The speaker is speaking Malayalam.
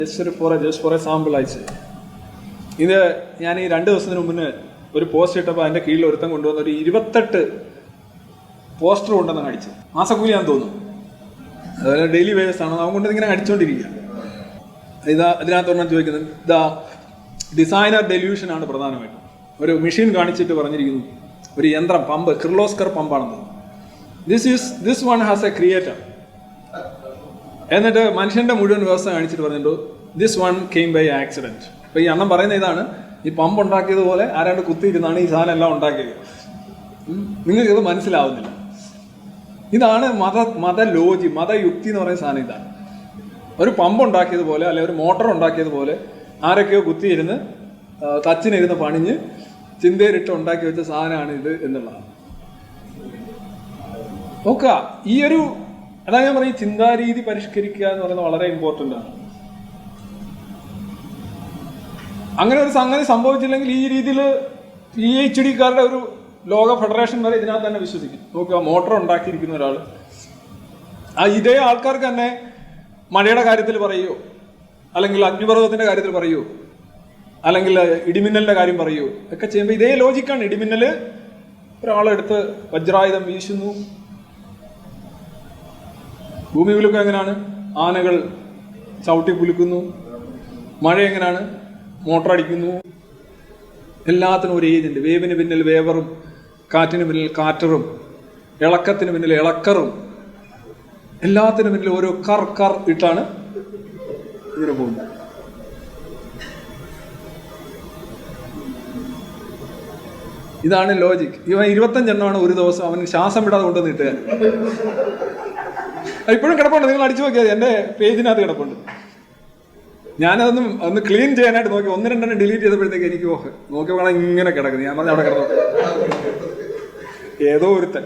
Just for just for a sample അയച്ച്. ഇത് ഞാൻ ഈ രണ്ട് ദിവസത്തിന് മുന്നേ ഒരു പോസ്റ്റ് ഇട്ടപ്പോൾ അതിന്റെ കീഴിൽ ഒരുത്തം കൊണ്ടുവന്ന ഒരു ഇരുപത്തെട്ട് പോസ്റ്റർ കൊണ്ടുവന്ന് അടിച്ചു. മാസക്കൂലിയാന്ന് തോന്നുന്നു. അതുപോലെ ഡെയിലി വേജസ് ആണ്. അവൻ കൊണ്ട് ഇങ്ങനെ അടിച്ചുകൊണ്ടിരിക്കുക ഇതാ ഇതിനകത്ത് ഒരെണ്ണം ചോദിക്കുന്നത്. ഇതാ ഡിസൈനർ ഡെല്യൂഷൻ ആണ് പ്രധാനമായിട്ടും. ഒരു മെഷീൻ കാണിച്ചിട്ട് പറഞ്ഞിരിക്കുന്നു. ഒരു യന്ത്രം pump Kirloskar പമ്പാണെന്ന് this is this one has a creator എന്നിട്ട് മനുഷ്യന്റെ മുഴുവൻ വ്യവസ്ഥ കാണിച്ചിട്ട് പറഞ്ഞിട്ടു this one came by accident അപ്പൊ ഈ അണ്ണം പറയുന്ന ഇതാണ് ഈ പമ്പ് ഉണ്ടാക്കിയതുപോലെ ആരാണ്ട് കുത്തിയിരുന്നാണ് ഈ സാധനം എല്ലാം ഉണ്ടാക്കിയത്. നിങ്ങൾക്ക് ഇത് മനസ്സിലാവുന്നില്ല. ഇതാണ് മത മതലോജി മതയുക്തി എന്ന് പറയുന്ന സാധനം ഇതാണ്. ഒരു പമ്പ് ഉണ്ടാക്കിയതുപോലെ അല്ലെ ഒരു മോട്ടോർ ഉണ്ടാക്കിയതുപോലെ ആരൊക്കെയോ കുത്തിയിരുന്ന് തച്ചിനിരുന്ന് പണിഞ്ഞ് ചിന്തയിലിട്ട് ഉണ്ടാക്കി വെച്ച സാധനമാണ് ഇത് എന്നുള്ളതാണ്. നോക്കുക ഈ ഒരു അതാ ഞാൻ പറയും ചിന്താരീതി പരിഷ്കരിക്കുക എന്ന് പറയുന്നത് വളരെ ഇമ്പോർട്ടന്റ് ആണ്. അങ്ങനെ ഒരു സംഗതി സംഭവിച്ചില്ലെങ്കിൽ ഈ രീതിയിൽ പി എച്ച് ഡിക്കാരുടെ ഒരു ലോക ഫെഡറേഷൻ വരെ ഇതിനകത്ത് തന്നെ വിശ്വസിക്കും. നോക്കുക മോട്ടോർ ഉണ്ടാക്കിയിരിക്കുന്ന ഒരാൾ ആ ഇതേ ആൾക്കാർക്ക് തന്നെ മഴയുടെ കാര്യത്തിൽ പറയുമോ അല്ലെങ്കിൽ അഗ്നിപർവതത്തിന്റെ കാര്യത്തിൽ പറയുമോ അല്ലെങ്കിൽ ഇടിമിന്നലിന്റെ കാര്യം പറയുമോ ഒക്കെ ചെയ്യുമ്പോൾ ഇതേ ലോജിക്കാണ് ഇടിമിന്നൽ ഒരാളെടുത്ത് വജ്രായുധം വീശുന്നു. ഭൂമി കുലുക്കം എങ്ങനെയാണ് ആനകൾ ചവിട്ടി കുലുക്കുന്നു മഴ എങ്ങനെയാണ് മോട്ടർ അടിക്കുന്നു. എല്ലാത്തിനും ഒരു ഏജന്റ് വേവിന് പിന്നിൽ വേവറും കാറ്റിന് പിന്നിൽ കാറ്ററും ഇളക്കത്തിന് പിന്നിൽ ഇളക്കറും. എല്ലാത്തിനും പിന്നിൽ ഓരോ കർ കർ ഇട്ടാണ് ഇങ്ങനെ പോകുന്നത്. ഇതാണ് ലോജിക് ഇവൻ ഇരുപത്തഞ്ചെണ്ണമാണ് ഒരു ദിവസം അവൻ ശ്വാസം വിടാതെ കൊണ്ടുവന്ന് ഇട്ടുക ഇപ്പോഴും കിടപ്പുണ്ട്. നിങ്ങൾ അടിച്ചു നോക്കിയാൽ എന്റെ പേജിനകത്ത് കിടപ്പുണ്ട്. ഞാനതൊന്നും ഒന്ന് ക്ലീൻ ചെയ്യാനായിട്ട് നോക്കി. ഒന്ന് രണ്ടെണ്ണം ഡിലീറ്റ് ചെയ്തപ്പോഴത്തേക്ക് എനിക്ക് നോക്കിയപ്പോഴാണ് ഇങ്ങനെ കിടക്കുന്നത്. ഞാൻ അവിടെ കിടന്നു. ഏതോ ഒരുത്തൻ.